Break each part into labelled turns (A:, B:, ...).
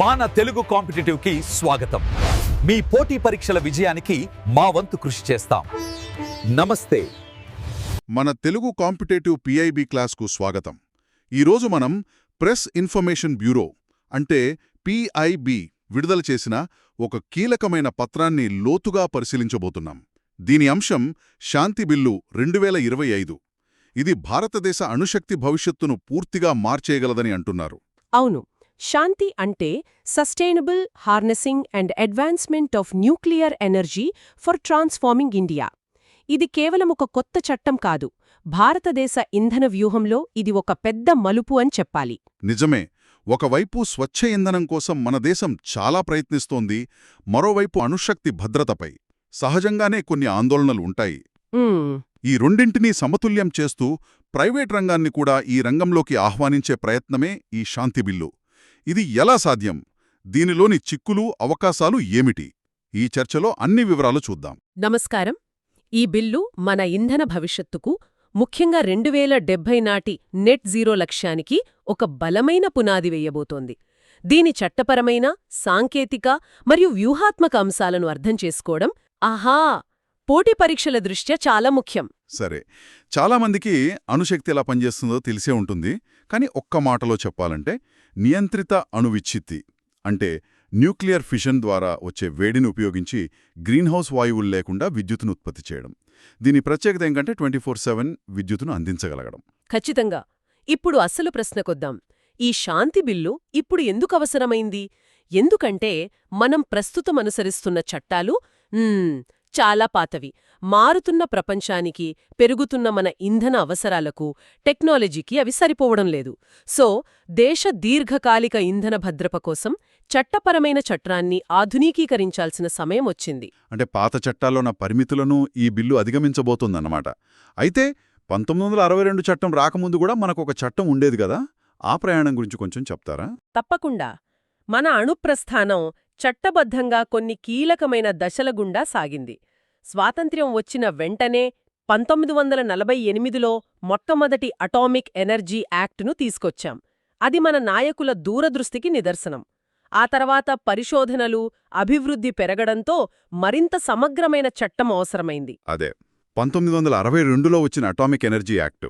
A: పాన తెలుగు కాంపిటేటివ్కి స్వాగతం. మీ పోటీ పరీక్షల విజయానికి మా వంతు కృషి చేస్తాం. నమస్తే.
B: మన తెలుగు కాంపిటేటివ్ పిఐబి క్లాస్కు స్వాగతం. ఈరోజు మనం ప్రెస్ ఇన్ఫర్మేషన్ బ్యూరో అంటే పిఐబి విడుదల చేసిన ఒక కీలకమైన పత్రాన్ని లోతుగా పరిశీలించబోతున్నాం. దీని అంశం శాంతి బిల్లు రెండు వేల ఇరవై ఐదు. ఇది భారతదేశ అణుశక్తి భవిష్యత్తును పూర్తిగా మార్చేయగలదని అంటున్నారు.
C: అవును. శాంతి అంటే sustainable harnessing and advancement of nuclear energy for transforming India. ఇది కేవలం ఒక కొత్త చట్టం కాదు. భారతదేశ ఇంధన వ్యూహంలో ఇది ఒక పెద్ద మలుపు అని చెప్పాలి.
B: నిజమే. ఒకవైపు స్వచ్ఛ ఇంధనం కోసం మన దేశం చాలా ప్రయత్నిస్తోంది మరోవైపు అణుశక్తి భద్రతపై. సహజంగానే కొన్ని ఆందోళనలు ఉంటాయి. ఈ రెండింటినీ సమతుల్యం చేస్తూ ప్రైవేట్ రంగాన్ని కూడా ఈ రంగంలోకి ఆహ్వానించే ప్రయత్నమే ఈ శాంతి బిల్లు. ఇది ఎలా సాధ్యం? దీనిలోని చిక్కులు అవకాశాలు ఏమిటి? ఈ చర్చలో అన్ని వివరాలు చూద్దాం.
C: నమస్కారం. ఈ బిల్లు మన ఇంధన భవిష్యత్తుకు ముఖ్యంగా రెండు వేల డెబ్బై నాటి నెట్ జీరో లక్ష్యానికి ఒక బలమైన పునాది వేయబోతోంది. దీని చట్టపరమైన సాంకేతిక మరియు వ్యూహాత్మక అంశాలను అర్థం చేసుకోవడం ఆహా! పోటీ పరీక్షల దృష్ట్యా చాలా ముఖ్యం.
B: సరే చాలామందికి అణుశక్తి ఎలా పనిచేస్తుందో తెలిసే ఉంటుంది కానీ ఒక్క మాటలో చెప్పాలంటే నియంత్రిత అణువిచ్ఛిత్తి అంటే న్యూక్లియర్ ఫిషన్ ద్వారా వచ్చే వేడిని ఉపయోగించి గ్రీన్హౌస్ వాయువులు లేకుండా విద్యుత్తును ఉత్పత్తి చేయడం. దీని ప్రత్యేకత ఏంటంటే ట్వంటీ ఫోర్ సెవెన్ విద్యుత్తును అందించగలగడం.
C: ఖచ్చితంగా. ఇప్పుడు అసలు ప్రశ్నకొద్దాం. ఈ శాంతి బిల్లు ఇప్పుడు ఎందుకు అవసరమైంది? ఎందుకంటే మనం ప్రస్తుతం అనుసరిస్తున్న చట్టాలు చాలా పాతవి. మారుతున్న ప్రపంచానికి పెరుగుతున్న మన ఇంధన అవసరాలకు టెక్నాలజీకి అవి సరిపోవడం లేదు. సో దేశ దీర్ఘకాలిక ఇంధన భద్రత కోసం చట్టపరమైన చట్టాన్ని ఆధునీకీకరించాల్సిన సమయం వచ్చింది.
B: అంటే పాత చట్టాల్లోన పరిమితులను ఈ బిల్లు అధిగమించబోతుందన్నమాట. అయితే పంతొమ్మిది వందల అరవై రెండు చట్టం రాకముందు కూడా మనకు ఒక చట్టం ఉండేది కదా? ఆ ప్రయాణం గురించి కొంచెం చెప్తారా?
C: తప్పకుండా. మన అణుప్రస్థానం చట్టబద్ధంగా కొన్ని కీలకమైన దశల గుండా సాగింది. స్వాతంత్ర్యం వచ్చిన వెంటనే పంతొమ్మిది వందల నలభై ఎనిమిదిలో మొట్టమొదటి అటామిక్ ఎనర్జీ యాక్టును తీసుకొచ్చాం. అది మన నాయకుల దూరదృష్టికి నిదర్శనం. ఆ తర్వాత పరిశోధనలు అభివృద్ధి పెరగడంతో మరింత సమగ్రమైన చట్టం అవసరమైంది.
B: అదే పంతొమ్మిది వందల అరవై రెండులో వచ్చిన అటామిక్ ఎనర్జీ యాక్ట్.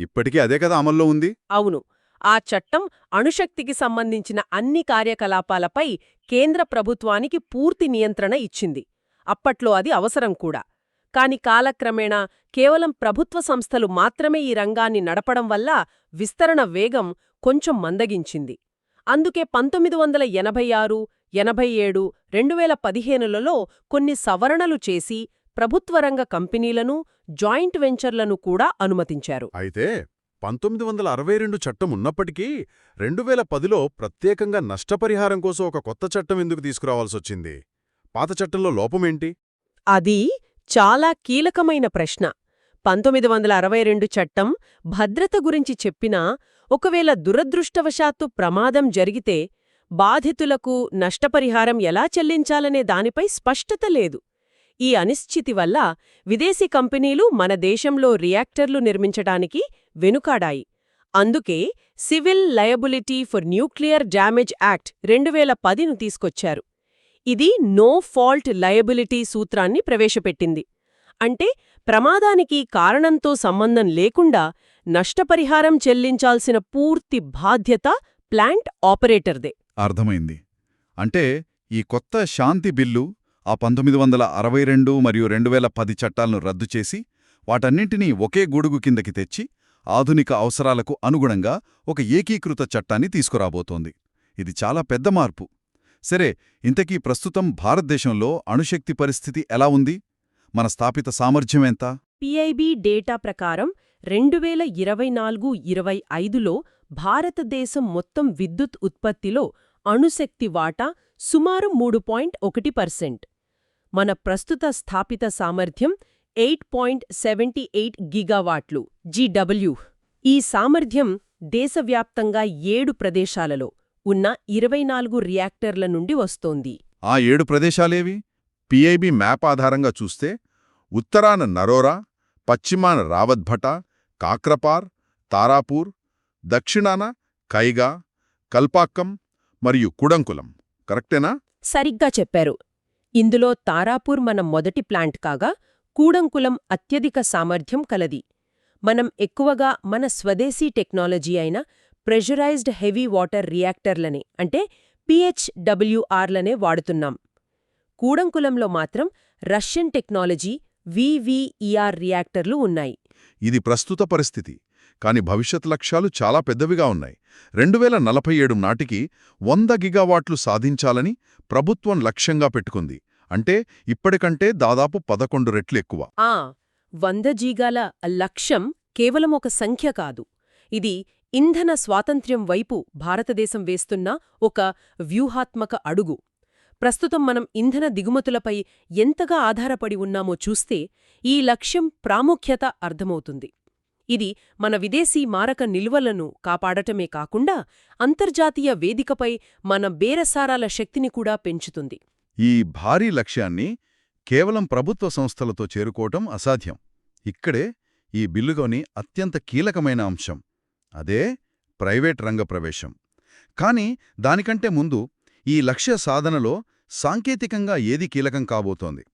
B: ఇప్పటికీ అదే కదా అమల్లో ఉంది?
C: అవును. ఆ చట్టం అణుశక్తికి సంబంధించిన అన్ని కార్యకలాపాలపై కేంద్ర ప్రభుత్వానికి పూర్తి నియంత్రణ ఇచ్చింది. అప్పట్లో అది అవసరం కూడా. కాని కాలక్రమేణా కేవలం ప్రభుత్వ సంస్థలు మాత్రమే ఈ రంగాన్ని నడపడం వల్ల విస్తరణ వేగం కొంచెం మందగించింది. అందుకే పంతొమ్మిది వందల ఎనభై ఆరు ఎనభై ఏడు రెండు వేల పదిహేనులలో కొన్ని సవరణలు చేసి ప్రభుత్వరంగ కంపెనీలను జాయింట్ వెంచర్లను కూడా అనుమతించారు.
B: అయితే పంతొమ్మిది వందల అరవై రెండు చట్టం ఉన్నప్పటికీ రెండు వేల పదిలో ప్రత్యేకంగా నష్టపరిహారం కోసం ఒక కొత్త చట్టం ఎందుకు తీసుకురావాల్సొచ్చింది పాత చట్టంలో లోపమేంటి
C: అది చాలా కీలకమైన ప్రశ్న. పంతొమ్మిది వందల అరవై రెండు చట్టం భద్రత గురించి చెప్పినా ఒకవేళ దురదృష్టవశాత్తు ప్రమాదం జరిగితే బాధితులకు నష్టపరిహారం ఎలా చెల్లించాలనే దానిపై స్పష్టత లేదు. ఈ అనిశ్చితి వల్ల విదేశీ కంపెనీలు మన దేశంలో రియాక్టర్లు నిర్మించటానికి వెనుకాడాయి. అందుకే civil liability for nuclear damage act రెండు వేల పదిను తీసుకొచ్చారు. ఇది నో ఫాల్ట్ లయబిలిటీ సూత్రాన్ని ప్రవేశపెట్టింది. అంటే ప్రమాదానికి కారణంతో సంబంధం లేకుండా నష్టపరిహారం చెల్లించాల్సిన పూర్తి బాధ్యత ప్లాంట్ ఆపరేటర్దే.
B: అర్థమైంది. అంటే ఈ కొత్త శాంతి బిల్లు ఆ పంతొమ్మిది వందల అరవై రెండు మరియు రెండు వేల పది చట్టాలను రద్దు చేసి వాటన్నింటినీ ఒకే గొడుగు కిందకి తెచ్చి ఆధునిక అవసరాలకు అనుగుణంగా ఒక ఏకీకృత చట్టాన్ని తీసుకురాబోతోంది. ఇది చాలా పెద్ద మార్పు. సరే ఇంతకీ ప్రస్తుతం భారతదేశంలో అణుశక్తి పరిస్థితి ఎలా ఉంది? మన స్థాపిత సామర్థ్యమెంత
C: పిఐబి డేటా ప్రకారం రెండు వేల ఇరవై నాలుగు ఇరవై ఐదులో భారతదేశం మొత్తం విద్యుత్ ఉత్పత్తిలో అణుశక్తి వాటా సుమారు మూడు పాయింట్ ఒకటి పర్సెంట్. మన ప్రస్తుత స్థాపిత సామర్థ్యం ఎయిట్ పాయింట్ సెవెంటీ ఎయిట్ గిగావాట్లు జీడబ్ల్యూ. ఈ సామర్థ్యం దేశవ్యాప్తంగా ఏడు ప్రదేశాలలో ఉన్న ఇరవై నాలుగు రియాక్టర్ల నుండి వస్తోంది.
B: ఆ ఏడు ప్రదేశాలేవి? పిఐబి మ్యాప్ ఆధారంగా చూస్తే ఉత్తరాన నరోరా పశ్చిమాన రావద్భట కాక్రపార్ తారాపూర్ దక్షిణాన కైగా కల్పాక్కం మరియు కుడంకులం. కరెక్టేనా?
C: సరిగ్గా చెప్పారు. ఇందులో తారాపూర్ మన మొదటి ప్లాంట్ కాగా కూడంకులం అత్యధిక సామర్థ్యం కలది. మనం ఎక్కువగా మన స్వదేశీ టెక్నాలజీ అయిన ప్రెషరైజ్డ్ హెవీ వాటర్ రియాక్టర్లనే అంటే పిహెచ్డబ్ల్యూఆర్లనే వాడుతున్నాం. కూడంకులంలో మాత్రం రష్యన్ టెక్నాలజీ వివిఈఆర్ రియాక్టర్లు ఉన్నాయి.
B: ఇది ప్రస్తుత పరిస్థితి. కాని భవిష్యత్ లక్ష్యాలు చాలా పెద్దవిగా ఉన్నాయి. రెండు వేల నలభై ఏడు నాటికి వంద గిగావాట్లు సాధించాలని ప్రభుత్వం లక్ష్యంగా పెట్టుకుంది. అంటే ఇప్పటికంటే దాదాపు పదకొండు రెట్లు ఎక్కువ.
C: ఆ వంద జీగాల లక్ష్యం కేవలం ఒక సంఖ్య కాదు. ఇది ఇంధన స్వాతంత్ర్యం వైపు భారతదేశం వేస్తున్న ఒక వ్యూహాత్మక అడుగు. ప్రస్తుతం మనం ఇంధన దిగుమతులపై ఎంతగా ఆధారపడి ఉన్నామో చూస్తే ఈ లక్ష్యం ప్రాముఖ్యత అర్థమవుతుంది. ఇది మన విదేశీ మారక నిల్వలను కాపాడటమే కాకుండా అంతర్జాతీయ వేదికపై మన బేరసారాల శక్తిని కూడా పెంచుతుంది.
B: ఈ భారీ లక్ష్యాన్ని కేవలం ప్రభుత్వ సంస్థలతో చేరుకోవటం అసాధ్యం. ఇక్కడే ఈ బిల్లులోని అత్యంత కీలకమైన అంశం. అదే ప్రైవేట్ రంగ ప్రవేశం. కాని దానికంటే ముందు ఈ లక్ష్య సాధనలో సాంకేతికంగా ఏది కీలకం కాబోతోంది?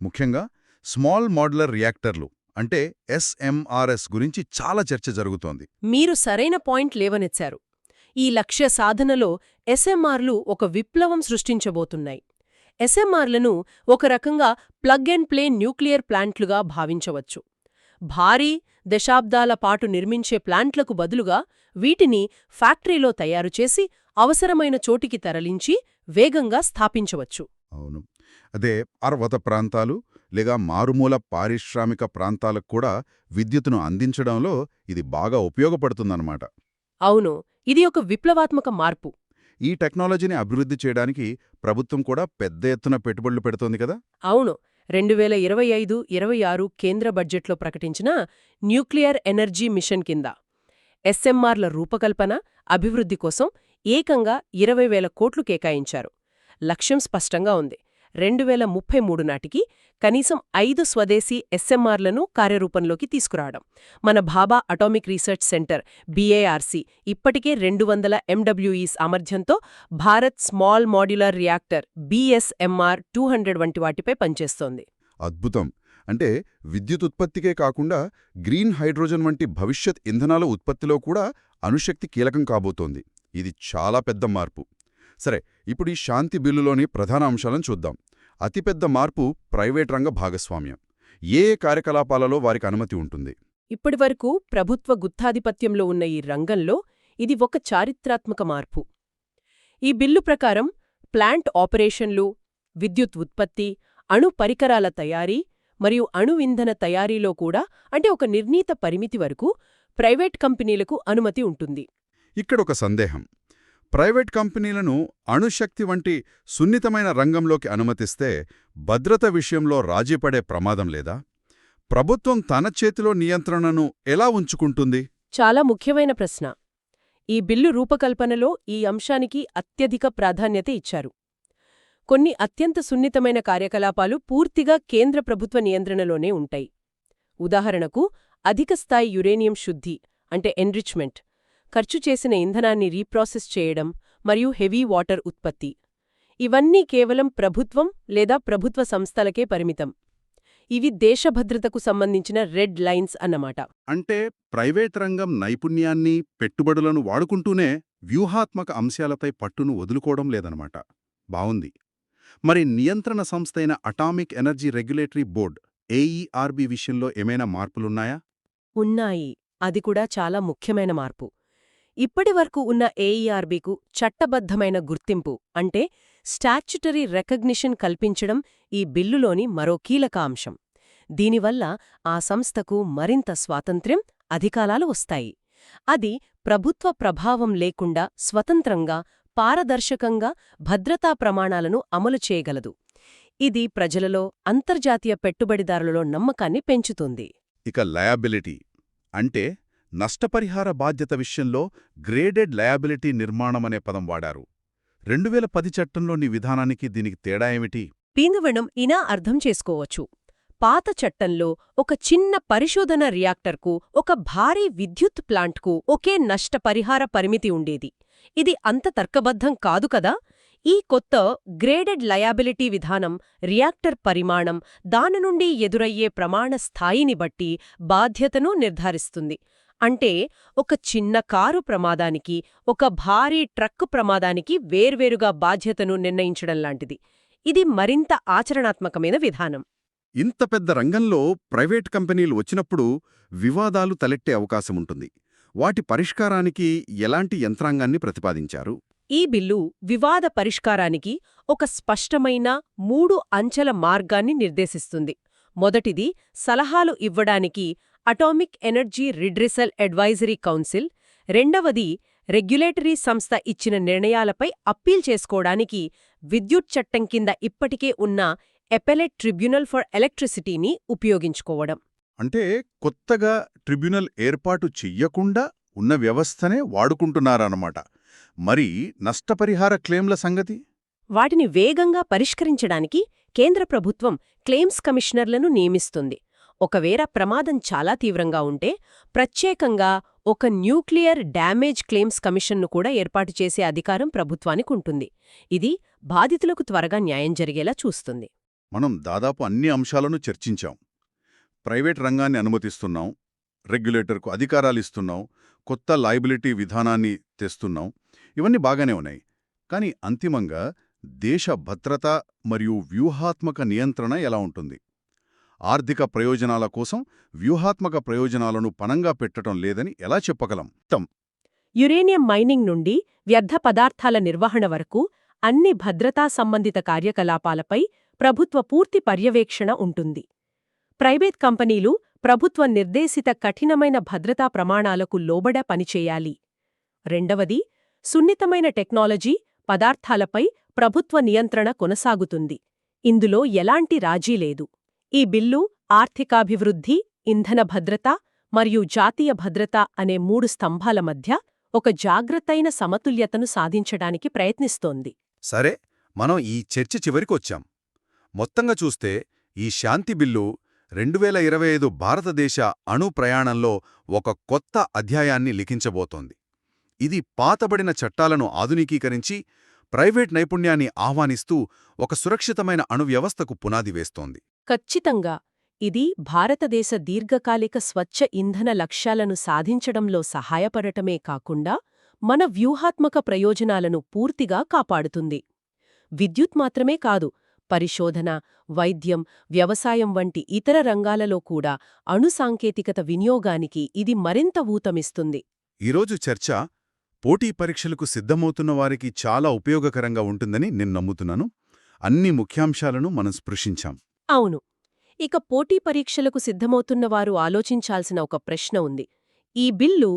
B: ముఖ్యంగా స్మాల్ మోడ్యులర్ రియాక్టర్లు. అంటే ఎస్ఎంఆర్ఎస్ గురించి చాలా చర్చ జరుగుతోంది.
C: మీరు సరైన పాయింట్ లేవనెచ్చారు ఈ లక్ష్య సాధనలో ఎస్ఎంఆర్లు ఒక విప్లవం సృష్టించబోతున్నాయి. ఎస్ఎంఆర్లను ఒక రకంగా ప్లగ్ అండ్ ప్లే న్యూక్లియర్ ప్లాంట్లుగా భావించవచ్చు. భారీ దశాబ్దాల పాటు నిర్మించే ప్లాంట్లకు బదులుగా వీటిని ఫ్యాక్టరీలో తయారుచేసి అవసరమైన చోటికి తరలించి వేగంగా స్థాపించవచ్చు.
B: అవును. అదే పర్వత ప్రాంతాలు లేక మారుమూల పారిశ్రామిక ప్రాంతాలకు కూడా విద్యుత్తును అందించడంలో ఇది బాగా ఉపయోగపడుతుందన్నమాట.
C: అవును ఇది ఒక విప్లవాత్మక మార్పు.
B: ఈ టెక్నాలజీని అభివృద్ధి చేయడానికి ప్రభుత్వం కూడా పెద్ద ఎత్తున పెట్టుబడులు పెడుతోంది కదా?
C: అవును రెండు వేల ఇరవై ఐదు ఇరవై ఆరు కేంద్ర బడ్జెట్లో ప్రకటించిన న్యూక్లియర్ ఎనర్జీ మిషన్ కింద ఎస్ఎంఆర్ల రూపకల్పన అభివృద్ధి కోసం ఏకంగా ఇరవై వేల కోట్లు కేటాయించారు. లక్ష్యం స్పష్టంగా ఉంది. రెండు వేల ముప్పై మూడు నాటికి కనీసం ఐదు స్వదేశీ ఎస్ఎంఆర్లను కార్యరూపంలోకి తీసుకురావడం. మన Bhabha atomic research centre BARC ఇప్పటికే రెండు వందల ఎండబ్ల్యూఈ సామర్థ్యంతో Bharat small modular reactor BSMR two hundred వంటి వాటిపై పనిచేస్తోంది.
B: అద్భుతం! అంటే విద్యుత్ ఉత్పత్తికే కాకుండా గ్రీన్ హైడ్రోజన్ వంటి భవిష్యత్ ఇంధనాల ఉత్పత్తిలో కూడా అణుశక్తి కీలకం కాబోతోంది. ఇది చాలా పెద్ద మార్పు. సరే ఇప్పుడు ఈ శాంతి బిల్లులోని ప్రధాన అంశాలను చూద్దాం. అతిపెద్ద మార్పు ప్రైవేట్ రంగ భాగస్వామ్యం. ఏ కార్యకలాపాలలో వారికి అనుమతి ఉంటుంది?
C: ఇప్పటివరకు ప్రభుత్వ గుత్తాధిపత్యంలో ఉన్న ఈ రంగంలో ఇది ఒక చారిత్రాత్మక మార్పు. ఈ బిల్లు ప్రకారం ప్లాంట్ ఆపరేషన్లు విద్యుత్ ఉత్పత్తి అణు పరికరాల తయారీ మరియు అణు ఇంధన తయారీలో కూడా అంటే ఒక నిర్ణీత పరిమితి వరకు ప్రైవేట్ కంపెనీలకు అనుమతి ఉంటుంది.
B: ఇక్కడొక సందేహం. ప్రైవేట్ కంపెనీలను అణుశక్తి వంటి సున్నితమైన రంగంలోకి అనుమతిస్తే భద్రత విషయంలో రాజీపడే ప్రమాదం లేదా? ప్రభుత్వం తన చేతిలో నియంత్రణను ఎలా ఉంచుకుంటుంది?
C: చాలా ముఖ్యమైన ప్రశ్న. ఈ బిల్లు రూపకల్పనలో ఈ అంశానికి అత్యధిక ప్రాధాన్యత ఇచ్చారు. కొన్ని అత్యంత సున్నితమైన కార్యకలాపాలు పూర్తిగా కేంద్ర ప్రభుత్వ నియంత్రణలోనే ఉంటాయి. ఉదాహరణకు అధిక స్థాయి యురేనియం శుద్ధి అంటే ఎన్రిచ్మెంట్ ఖర్చు చేసిన ఇంధనాన్ని రీప్రాసెస్ చేయడం మరియు హెవీ వాటర్ ఉత్పత్తి. ఇవన్నీ కేవలం ప్రభుత్వం లేదా ప్రభుత్వ సంస్థలకే పరిమితం. ఇవి దేశభద్రతకు సంబంధించిన రెడ్ లైన్స్ అన్నమాట.
B: అంటే ప్రైవేట్ రంగం నైపుణ్యాన్ని పెట్టుబడులను వాడుకుంటూనే వ్యూహాత్మక అంశాలపై పట్టును వదులుకోవడం లేదనమాట బావుంది. మరి నియంత్రణ సంస్థైన atomic energy regulatory board AERB విషయంలో ఏమైనా మార్పులున్నాయా?
C: ఉన్నాయి. అది కూడా చాలా ముఖ్యమైన మార్పు. ఇప్పటివరకు ఉన్న ఏఈఆర్బీకు చట్టబద్ధమైన గుర్తింపు అంటే స్టాచ్యుటరీ రెకగ్నిషన్ కల్పించడం ఈ బిల్లులోని మరో కీలక అంశం. దీనివల్ల ఆ సంస్థకు మరింత స్వాతంత్ర్యం అధికారాలు వస్తాయి. అది ప్రభుత్వ ప్రభావం లేకుండా స్వతంత్రంగా పారదర్శకంగా భద్రతా ప్రమాణాలను అమలు చేయగలదు. ఇది ప్రజలలో అంతర్జాతీయ పెట్టుబడిదారులలో నమ్మకాన్ని పెంచుతుంది.
B: ఇక లయాబిలిటీ అంటే నష్టపరిహార బాధ్యత విషయంలో గ్రేడెడ్ లయాబిలిటీ నిర్మాణమనే పదం వాడారు. రెండు వేల పది చట్టంలోని విధానానికి దీనికి తేడా ఏమిటి?
C: పీందువణం ఇనా అర్థం చేసుకోవచ్చు. పాత చట్టంలో ఒక చిన్న పరిశోధన రియాక్టర్కు ఒక భారీ విద్యుత్ ప్లాంట్కు ఒకే నష్టపరిహార పరిమితి ఉండేది. ఇది అంత తర్కబద్ధం కాదు కదా? ఈ కొత్త గ్రేడెడ్ లయాబిలిటీ విధానం రియాక్టర్ పరిమాణం దాని నుండి ఎదురయ్యే ప్రమాణ స్థాయిని బట్టి బాధ్యతను నిర్ధారిస్తుంది. అంటే ఒక చిన్న కారు ప్రమాదానికి ఒక భారీ ట్రక్కు ప్రమాదానికి వేర్వేరుగా బాధ్యతను నిర్ణయించడం లాంటిది. ఇది మరింత ఆచరణాత్మకమైన విధానం.
D: ఇంత పెద్ద రంగంలో ప్రైవేట్ కంపెనీలు వచ్చినప్పుడు వివాదాలు తలెట్టే అవకాశముంటుంది వాటి పరిష్కారానికి ఎలాంటి యంత్రాంగాన్ని ప్రతిపాదించారు?
C: ఈ బిల్లు వివాద పరిష్కారానికి ఒక స్పష్టమైన మూడు అంచెల మార్గాన్ని నిర్దేశిస్తుంది. మొదటిది సలహాలు ఇవ్వడానికి atomic energy redressal advisory council రెండవది రెగ్యులేటరీ సంస్థ ఇచ్చిన నిర్ణయాలపై అప్పీల్ చేసుకోవడానికి విద్యుత్ చట్టం కింద ఇప్పటికే ఉన్న ఎపెలెట్ ట్రిబ్యునల్ ఫర్ ఎలక్ట్రిసిటీని ఉపయోగించుకోవడం.
D: అంటే కొత్తగా ట్రిబ్యునల్ ఏర్పాటు చెయ్యకుండా ఉన్న వ్యవస్థనే వాడుకుంటున్నారన్నమాట. మరి నష్టపరిహార క్లెయిమ్ల సంగతి?
C: వాటిని వేగంగా పరిష్కరించడానికి కేంద్ర ప్రభుత్వం క్లెయిమ్స్ కమిషనర్లను నియమిస్తుంది. ఒకవేళ ప్రమాదం చాలా తీవ్రంగా ఉంటే ప్రత్యేకంగా ఒక న్యూక్లియర్ డ్యామేజ్ క్లెయిమ్స్ కమిషన్ను కూడా ఏర్పాటు చేసే అధికారం ప్రభుత్వానికి ఉంటుంది. ఇది బాధితులకు త్వరగా న్యాయం జరిగేలా చూస్తుంది.
D: మనం దాదాపు అన్ని అంశాలను చర్చించాం. ప్రైవేట్ రంగాన్ని అనుమతిస్తున్నాం రెగ్యులేటర్కు అధికారాలిస్తున్నాం కొత్త లయబిలిటీ విధానాన్ని తెస్తున్నాం ఇవన్నీ బాగానే ఉన్నాయి. కానీ అంతిమంగా దేశ భద్రత మరియు వ్యూహాత్మక నియంత్రణ ఎలా ఉంటుంది? ఆర్థిక ప్రయోజనాల కోసం వ్యూహాత్మక ప్రయోజనాలను పణంగా పెట్టడం లేదని ఎలా చెప్పగలం? తమ్
C: యురేనియం మైనింగ్ నుండి వ్యర్థ పదార్థాల నిర్వహణ వరకు అన్ని భద్రతా సంబంధిత కార్యకలాపాలపై ప్రభుత్వ పూర్తి పర్యవేక్షణ ఉంటుంది. ప్రైవేట్ కంపెనీలు ప్రభుత్వ నిర్దేశిత కఠినమైన భద్రతా ప్రమాణాలకు లోబడ పనిచేయాలి రెండవది సున్నితమైన టెక్నాలజీ పదార్థాలపై ప్రభుత్వ నియంత్రణ కొనసాగుతుంది. ఇందులో ఎలాంటి రాజీ లేదు. ఈ బిల్లు ఆర్థికాభివృద్ధి ఇంధన భద్రత మరియు జాతీయ భద్రత అనే మూడు స్తంభాల మధ్య ఒక జాగ్రత్తైన సమతుల్యతను సాధించడానికి ప్రయత్నిస్తోంది.
B: సరే మనం ఈ చర్చ చివరికొచ్చాం మొత్తంగా చూస్తే ఈ శాంతి బిల్లు రెండు వేల ఇరవై ఐదు భారతదేశ అణు ప్రయాణంలో ఒక కొత్త అధ్యాయాన్ని లిఖించబోతోంది. ఇది పాతబడిన చట్టాలను ఆధునికీకరించి ప్రైవేట్ నైపుణ్యాన్ని ఆహ్వానిస్తూ ఒక సురక్షితమైన అణు వ్యవస్థకు పునాది వేస్తోంది.
C: ఖచ్చితంగా ఇది భారతదేశ దీర్ఘకాలిక స్వచ్ఛ ఇంధన లక్ష్యాలను సాధించడంలో సహాయపడటమే కాకుండా మన వ్యూహాత్మక ప్రయోజనాలను పూర్తిగా కాపాడుతుంది. విద్యుత్ మాత్రమే కాదు పరిశోధన వైద్యం వ్యవసాయం వంటి ఇతర రంగాలలో కూడా అణు సాంకేతికత వినియోగానికి ఇది మరింత ఊతమిస్తుంది.
B: ఈరోజు చర్చ పోటీ పరీక్షలకు సిద్ధమవుతున్న వారికి చాలా ఉపయోగకరంగా ఉంటుందని నేను నమ్ముతున్నాను. అన్ని ముఖ్యాంశాలను మనం స్పృశించాం.
C: అవును. ఇక పోటీ పరీక్షలకు సిద్ధమవుతున్నవారు ఆలోచించాల్సిన ఒక ప్రశ్న ఉంది. ఈ బిల్లు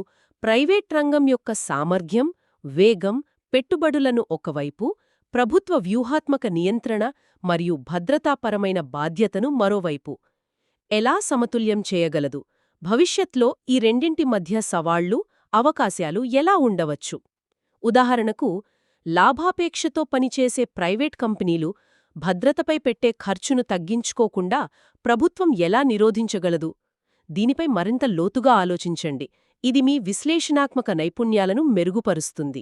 C: ప్రైవేట్ రంగం యొక్క సామర్థ్యం వేగం పెట్టుబడులను ఒకవైపు ప్రభుత్వ వ్యూహాత్మక నియంత్రణ మరియు భద్రతాపరమైన బాధ్యతను మరోవైపు. ఎలా సమతుల్యం చేయగలదు? భవిష్యత్లో ఈ రెండింటి మధ్య సవాళ్ళు అవకాశాలు ఎలా ఉండవచ్చు? ఉదాహరణకు లాభాపేక్షతో పనిచేసే ప్రైవేట్ కంపెనీలు భద్రతపై పెట్టే ఖర్చును తగ్గించుకోకుండా ప్రభుత్వం ఎలా నిరోధించగలదు? దీనిపై మరింత లోతుగా ఆలోచించండి. ఇది మీ విశ్లేషణాత్మక నైపుణ్యాలను మెరుగుపరుస్తుంది.